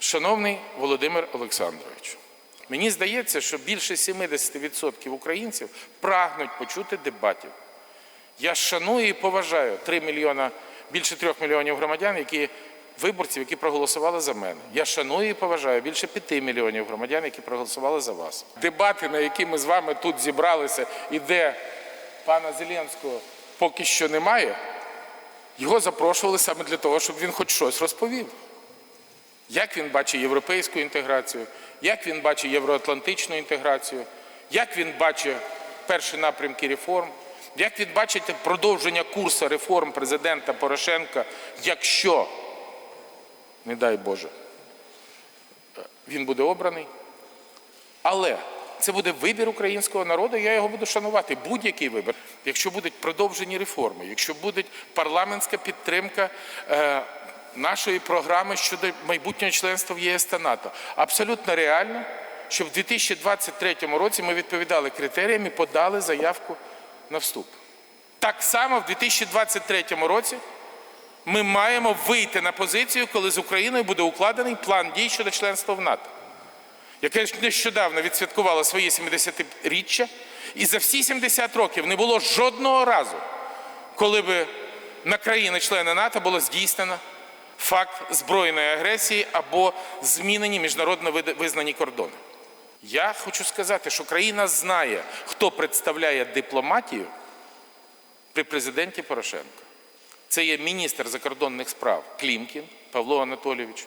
Шановний Володимир Олександрович, мені здається, що більше 70% українців прагнуть почути дебатів. Я шаную і поважаю 3 мільйона, більше 3 мільйонів громадян, які виборців, які проголосували за мене. Я шаную і поважаю більше 5 мільйонів громадян, які проголосували за вас. Дебати, на які ми з вами тут зібралися, і де пана Зеленського поки що немає, його запрошували саме для того, щоб він хоч щось розповів. Як він бачить європейську інтеграцію, як він бачить євроатлантичну інтеграцію, як він бачить перші напрямки реформ, як він бачить продовження курсу реформ президента Порошенка, якщо, не дай Боже, він буде обраний. Але це буде вибір українського народу, я його буду шанувати. Будь-який вибір. Якщо будуть продовжені реформи, якщо буде парламентська підтримка е, нашої програми щодо майбутнього членства в єС та НАТО, абсолютно реально, що в 2023 році ми відповідали критеріям і подали заявку на вступ. Так само в 2023 році ми маємо вийти на позицію, коли з Україною буде укладений план дій щодо членства в НАТО яке нещодавно відсвяткувало своє 70-річчя, і за всі 70 років не було жодного разу, коли би на країни-члени НАТО було здійснено факт збройної агресії або змінені міжнародно визнані кордони. Я хочу сказати, що країна знає, хто представляє дипломатію при президенті Порошенка. Це є міністр закордонних справ Клімкін Павло Анатолійович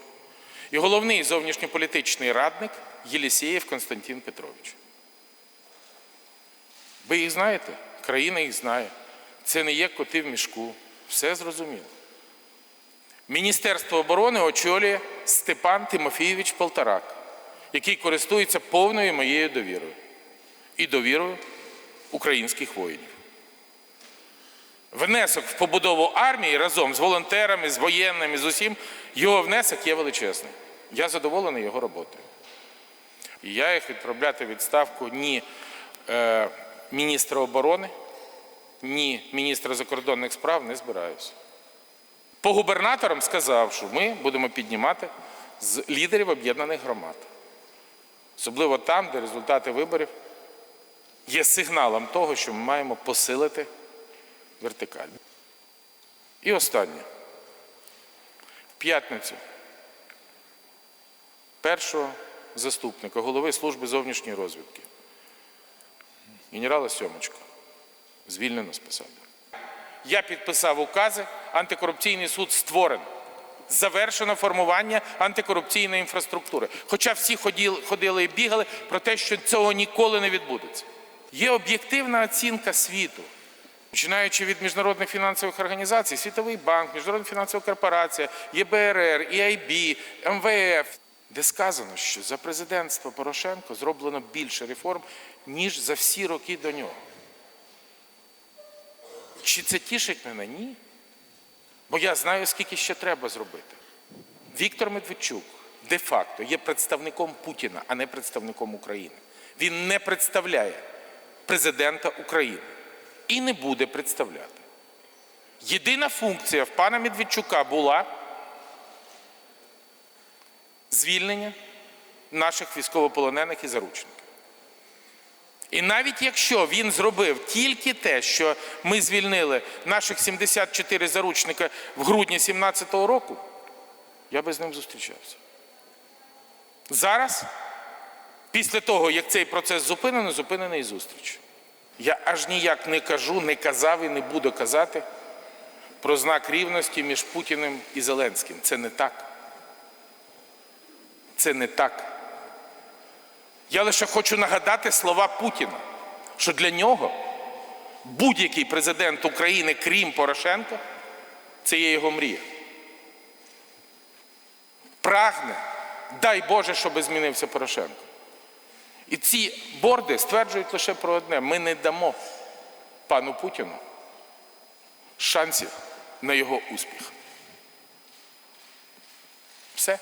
і головний зовнішньополітичний радник Єлісєєв Константин Петрович. Ви їх знаєте? Країна їх знає. Це не є коти в мішку. Все зрозуміло. Міністерство оборони очолює Степан Тимофійович Полторак, який користується повною моєю довірою і довірою українських воїнів. Внесок в побудову армії разом з волонтерами, з воєнними, з усім, його внесок є величезний. Я задоволений його роботою. І я їх відправляти в відставку ні е, міністра оборони, ні міністра закордонних справ не збираюся. По губернаторам сказав, що ми будемо піднімати з лідерів об'єднаних громад. Особливо там, де результати виборів є сигналом того, що ми маємо посилити вертикаль. І останнє. В п'ятницю першого заступника голови служби зовнішньої розвідки генерала Сьомочка звільнено з посади. Я підписав укази, антикорупційний суд створений. Завершено формування антикорупційної інфраструктури. Хоча всі ходили, ходили і бігали про те, що цього ніколи не відбудеться. Є об'єктивна оцінка світу, починаючи від міжнародних фінансових організацій, Світовий банк, Міжнародна фінансова корпорація, ЄБРР, ІАЙБ, МВФ, де сказано, що за президентства Порошенко зроблено більше реформ, ніж за всі роки до нього. Чи це тішить мене? Ні. Бо я знаю, скільки ще треба зробити. Віктор Медведчук де-факто є представником Путіна, а не представником України. Він не представляє президента України і не буде представляти. Єдина функція в пана Медведчука була звільнення наших військовополонених і заручників. І навіть якщо він зробив тільки те, що ми звільнили наших 74 заручника в грудні 2017 року, я би з ним зустрічався. Зараз, після того, як цей процес зупинено, зупинена і зустріч. Я аж ніяк не кажу, не казав і не буду казати про знак рівності між Путіним і Зеленським. Це не так. Це не так. Я лише хочу нагадати слова Путіна, що для нього будь-який президент України, крім Порошенка, це є його мрія. Прагне, дай Боже, щоб змінився Порошенко. І ці борди стверджують лише про одне: ми не дамо пану Путіну шансів на його успіх. Все.